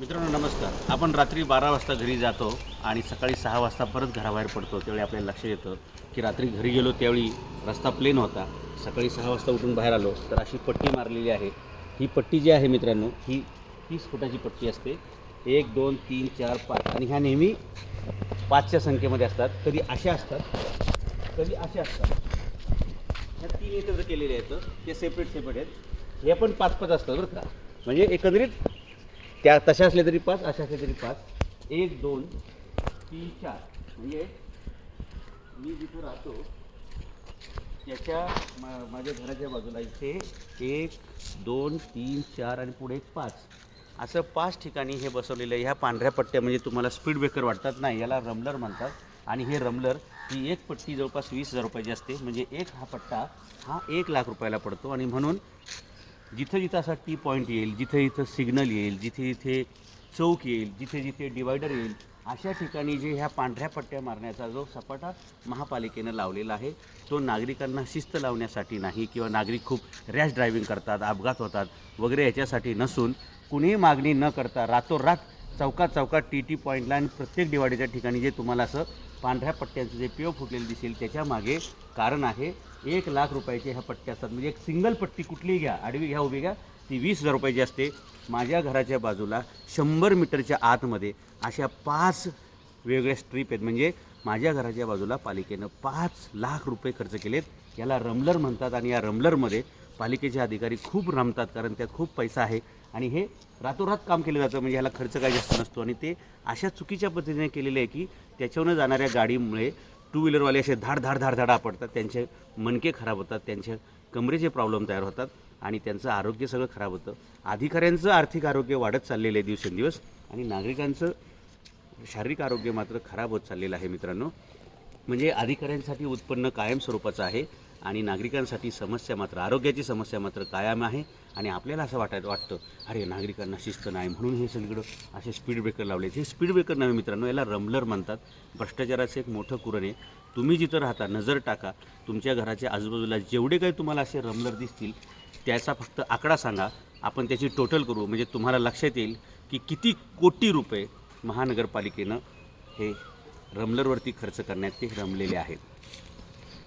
मित्रांनो नमस्कार. आपण रात्री बारा वाजता घरी जातो आणि सकाळी सहा वाजता परत घराबाहेर पडतो त्यावेळी आपल्याला लक्ष येतं की रात्री घरी गेलो त्यावेळी रस्ता प्लेन होता. सकाळी सहा वाजता उठून बाहेर आलो तर अशी पट्टी मारलेली आहे. ही पट्टी जी आहे मित्रांनो ही तीस फुटाची पट्टी असते. एक दोन तीन चार पाच. आणि ह्या नेहमी पाचच्या संख्येमध्ये असतात. कधी अशा असतात कधी अशा असतात. ह्या तीन एकत्र केलेले आहेत. ते सेपरेट सेपरेट आहेत. हे पण पाच पाच असतात बरं का. म्हणजे एकंदरीत त्या तशा असल्या तरी पाच अशा असल्या तरी पाच. एक दोन तीन चार. म्हणजे मी जिथं राहतो त्याच्या मा- माझ्या घराच्या बाजूला इथे एक दोन तीन चार आणि पुढे एक पाच. असं पाच ठिकाणी हे बसवलेलं आहे. ह्या पांढऱ्या पट्ट्या म्हणजे तुम्हाला स्पीड ब्रेकर वाटतात नाही याला रमलर म्हणतात. आणि हे रमलर ही एक पट्टी जवळपास वीस हजार रुपयाची असते. म्हणजे एक हा पट्टा हा एक लाख रुपयाला पडतो. आणि म्हणून जिथं जिथं असा टी पॉईंट येईल जिथे जिथं सिग्नल येईल जिथे जिथे चौक येईल जिथे जिथे डिवायडर येईल अशा ठिकाणी जे ह्या पांढऱ्या पट्ट्या मारण्याचा जो सपाटा महापालिकेनं लावलेला आहे तो नागरिकांना शिस्त लावण्यासाठी नाही किंवा नागरिक खूप रॅश ड्रायव्हिंग करतात अपघात होतात वगैरे याच्यासाठी नसून कुणीही मागणी न करता रातोरात चौकात चौकात टी टी पॉईंटला आणि प्रत्येक दिवाळीच्या ठिकाणी जे तुम्हाला असं पांढऱ्या पट्ट्यांचं जे पिओ फुटलेलं दिसेल त्याच्यामागे कारण आहे एक लाख रुपयाचे ह्या पट्ट्या असतात. म्हणजे एक सिंगल पट्टी कुठलीही घ्या आडवी घ्या उभी घ्या ती वीस हजार रुपयाची असते. माझ्या घराच्या बाजूला शंभर मीटरच्या आतमध्ये अशा पाच वेगळ्या स्ट्रीप आहेत. म्हणजे माझ्या घराच्या बाजूला पालिकेनं पाच लाख रुपये खर्च केलेत. याला रमलर म्हणतात आणि या रमलरमध्ये पालिकेचे अधिकारी खूप रमतात कारण त्यात खूप पैसा आहे आणि हे रातोरात काम केलं जातं म्हणजे ह्याला खर्च काही जास्त नसतो. आणि ते अशा चुकीच्या पद्धतीने केलेले आहे की त्याच्यावरून जाणाऱ्या गाडीमुळे टू व्हीलरवाले असे धाड धाड धाड धाड आपडतात त्यांचे मनके खराब होतात त्यांच्या कमरेचे प्रॉब्लेम तयार होतात आणि त्यांचं आरोग्य सगळं खराब होतं. अधिकाऱ्यांचं आर्थिक आरोग्य वाढत चाललेलं आहे दिवसेंदिवस आणि नागरिकांचं शारीरिक आरोग्य मात्र खराब होत चाललेलं आहे मित्रांनो. म्हणजे अधिकाऱ्यांसाठी उत्पन्न कायम स्वरूपाचं आहे. आणि नागरिकांसाठी समस्या मात्र आरोग्याची समस्या मात्र कायम आहे. आणि आपल्याला असं वाटायचं वाटतं अरे नागरिकांना शिस्त नाही म्हणून हे सगळीकडं असे स्पीड ब्रेकर लावले. हे स्पीड ब्रेकर नव्हे मित्रांनो याला रमलर म्हणतात. भ्रष्टाचाराचं एक मोठं कुरण आहे. तुम्ही जिथं राहता नजर टाका. तुमच्या घराच्या आजूबाजूला जेवढे काही तुम्हाला असे रमलर दिसतील त्याचा फक्त आकडा सांगा. आपण त्याची टोटल करू. म्हणजे तुम्हाला लक्षात येईल की किती कोटी रुपये महानगरपालिकेनं हे रमलरवरती खर्च करण्यात ते रमलेले आहेत.